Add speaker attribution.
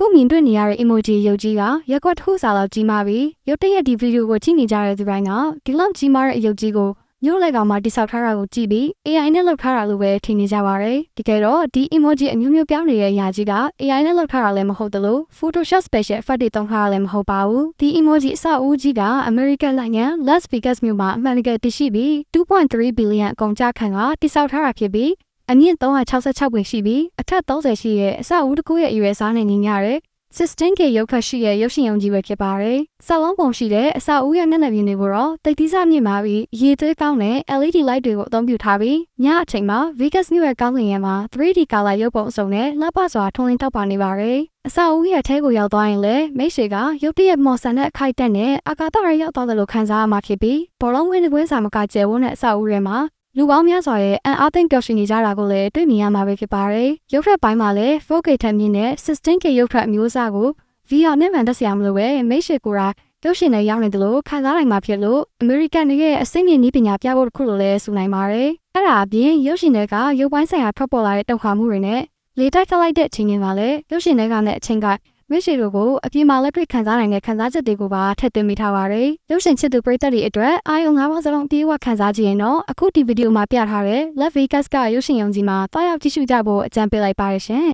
Speaker 1: အခုမြင်တွေ့နေရတဲ့ emoji ရုပ်ကြီးကရက်ကွက်တစ်ခုစာလောက်ကြီးမားပြီးရုပ်တရက်ဒီဗီဒီယိုကိုကြည့်နေကြတဲ့သူတိုင်းကဒီလောက်ကြီးမားတဲ့အရုပ်ကြီးကိုမျိုးလက်ကောင်မှတိဆောက်ထားတာကိုကြည့်ပြီး AI နဲ့လုပ်ထားတာလို့ပဲထင်နေကြပါတယ်။တကယ်တော့ဒီ emoji အမျိုးမျိုးပြောင်းနေတဲ့အရာကြီးက AI နဲ့လုပ်ထားတာလည်းမဟုတ်သလို Photoshop special effect တွေသုံးထားတာလည်းမဟုတ်ပါဘူး။ဒီ emoji အစအဦးကြီးက American နိုင်ငံ Las Vegas မြို့မှာအမှန်တကယ်တရှိပြီး2.3 billion အကုန်ကြခံကတိဆောက်ထားတာဖြစ်ပြီး အမြင့်366ပွင့်ရှိပြီးအထက်30ရှိရဲ့အစအဦးတစ်ခုရဲ့အရွယ်စားနဲ့ညီမျှတဲ့ 16K ရုပ်ခတ်ရှိရဲ့ရုပ်ရှင်ရုံကြီးပဲဖြစ်ပါတယ်။စာလုံးပုံရှိတဲ့အစာအုပ်ရဲ့မျက်နှာပြင်တွေကိုတော့တိတ်တိစမြင့်မာပြီးရေသွေးကောင်းတဲ့ LED light တွေကိုအသုံးပြုထားပြီးညအချိန်မှာ Vegas မြို့ရဲ့ကောင်းကင်ယံမှာ 3D color ရုပ်ပုံအစုံနဲ့လှပစွာထုံးလင်းတောက်ပါနေပါတယ်။အစာအုပ်ရဲ့အထဲကိုရောက်သွားရင်လည်းမိတ်ဆွေကရုပ်တရက်မော်ဆန်တဲ့အခိုက်အတန့်နဲ့အာကာသရရောက်သွားတယ်လို့ခံစားရမှာဖြစ်ပြီးဘောလုံးဝင်းတစ်ပွဲစာမကကျဲဝန်းတဲ့အစာအုပ်ထဲမှာ လူပေါင်းများစွာရဲ့အန်အားသိမ့်ပျော်ရွှင်နေကြတာကိုလည်းတွေ့မြင်ရမှာပဲဖြစ်ပါတယ်။ရုပ်ထက်ပိုင်းမှာလည်း 4K ထက်မြင့်တဲ့ 16K ရုပ်ထက်အမျိုးအစားကို VR နဲ့မှန်တက်စရာမလိုပဲမိတ်ဆွေကိုယ်တိုင်ရုပ်ရှင်နဲ့ရောက်နေတယ်လို့ခံစားနိုင်မှာဖြစ်လို့ American တွေရဲ့အစိမ့်မြင့်နည်းပညာပြဖို့တစ်ခုလိုလဲဆိုနိုင်ပါတယ်။အဲ့ဒါအပြင်ရုပ်ရှင်တွေကရုပ်ပိုင်းဆိုင်ရာထွက်ပေါ်လာတဲ့တောက်ခါမှုတွေနဲ့လေတိုက်ထလိုက်တဲ့အချိန်တွေမှာလည်းရုပ်ရှင်တွေကနဲ့အချိန်က မိတ်ဆွေတို့ကိုအပြင်မှာလက်တွေ့ခံစားနိုင်တဲ့ခံစားချက်တွေကိုပါထည့်သွင်းမိထားပါတယ်။ရုပ်ရှင်ချစ်သူပရိသတ်တွေအတွက်အာယုံ၅ပါးစလုံးအပြေးအဝခံစားကြည့်ရင်တော့အခုဒီဗီဒီယိုမှာပြထားတဲ့ Las Vegas ကရုပ်ရှင်ရုံကြီးမှာတွားရောက်ကြည့်ရှုကြဖို့အကြံပေးလိုက်ပါရရှင်။